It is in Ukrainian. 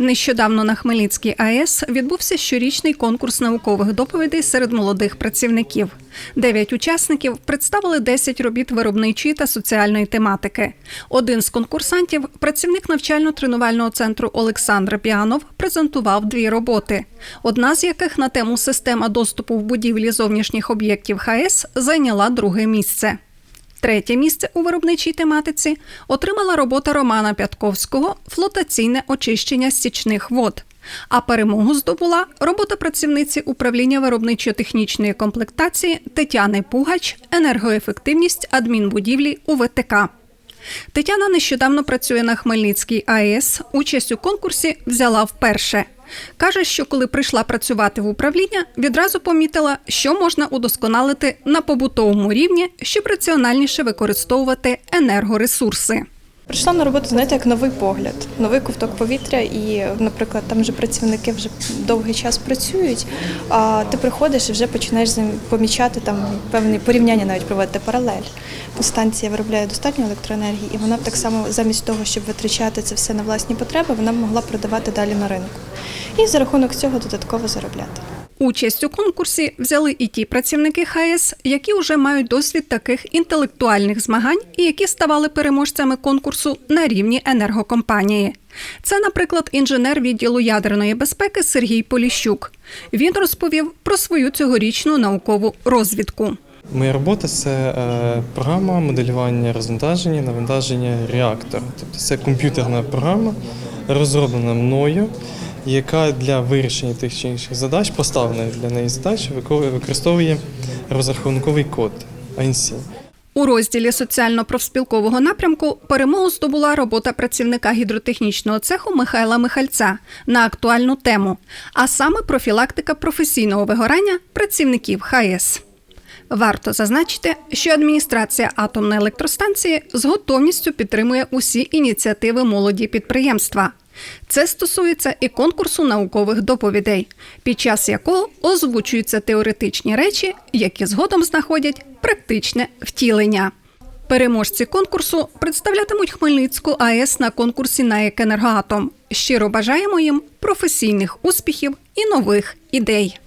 Нещодавно на Хмельницькій АЕС відбувся щорічний конкурс наукових доповідей серед молодих працівників. Дев'ять учасників представили 10 робіт виробничої та соціальної тематики. Один з конкурсантів, працівник навчально-тренувального центру Олександр Піанов, презентував дві роботи. Одна з яких на тему система доступу в будівлі зовнішніх об'єктів ХАЕС зайняла друге місце. Третє місце у виробничій тематиці отримала робота Романа Пятковського Флотаційне очищення стічних вод. А перемогу здобула робота працівниці управління виробничо-технічної комплектації Тетяни Пугач енергоефективність адмінбудівлі у ВТК. Тетяна нещодавно працює на Хмельницькій АЕС. Участь у конкурсі взяла вперше. Каже, що коли прийшла працювати в управління, відразу помітила, що можна удосконалити на побутовому рівні, щоб раціональніше використовувати енергоресурси. Прийшла на роботу, знаєте, як новий погляд, новий ковток повітря, і, наприклад, там вже працівники вже довгий час працюють. А ти приходиш і вже починаєш помічати там певні порівняння, навіть проводити паралель. Станція виробляє достатньо електроенергії, і вона б так само замість того, щоб витрачати це все на власні потреби, вона б могла продавати далі на ринку. І за рахунок цього додатково заробляти. Участь у конкурсі взяли і ті працівники ХАЕС, які вже мають досвід таких інтелектуальних змагань і які ставали переможцями конкурсу на рівні енергокомпанії. Це, наприклад, інженер відділу ядерної безпеки Сергій Поліщук. Він розповів про свою цьогорічну наукову розвідку. Моя робота це е, програма моделювання розвантаження, навантаження реактора. Тобто це комп'ютерна програма, розроблена мною, яка для вирішення тих чи інших задач, поставлених для неї задач, вико- використовує розрахунковий код ANSI. У розділі соціально-профспілкового напрямку перемогу здобула робота працівника гідротехнічного цеху Михайла Михальця на актуальну тему, а саме профілактика професійного вигорання працівників ХАЕС. Варто зазначити, що адміністрація атомної електростанції з готовністю підтримує усі ініціативи молоді підприємства. Це стосується і конкурсу наукових доповідей, під час якого озвучуються теоретичні речі, які згодом знаходять практичне втілення. Переможці конкурсу представлятимуть Хмельницьку АЕС на конкурсі на «Екенергоатом». Щиро бажаємо їм професійних успіхів і нових ідей.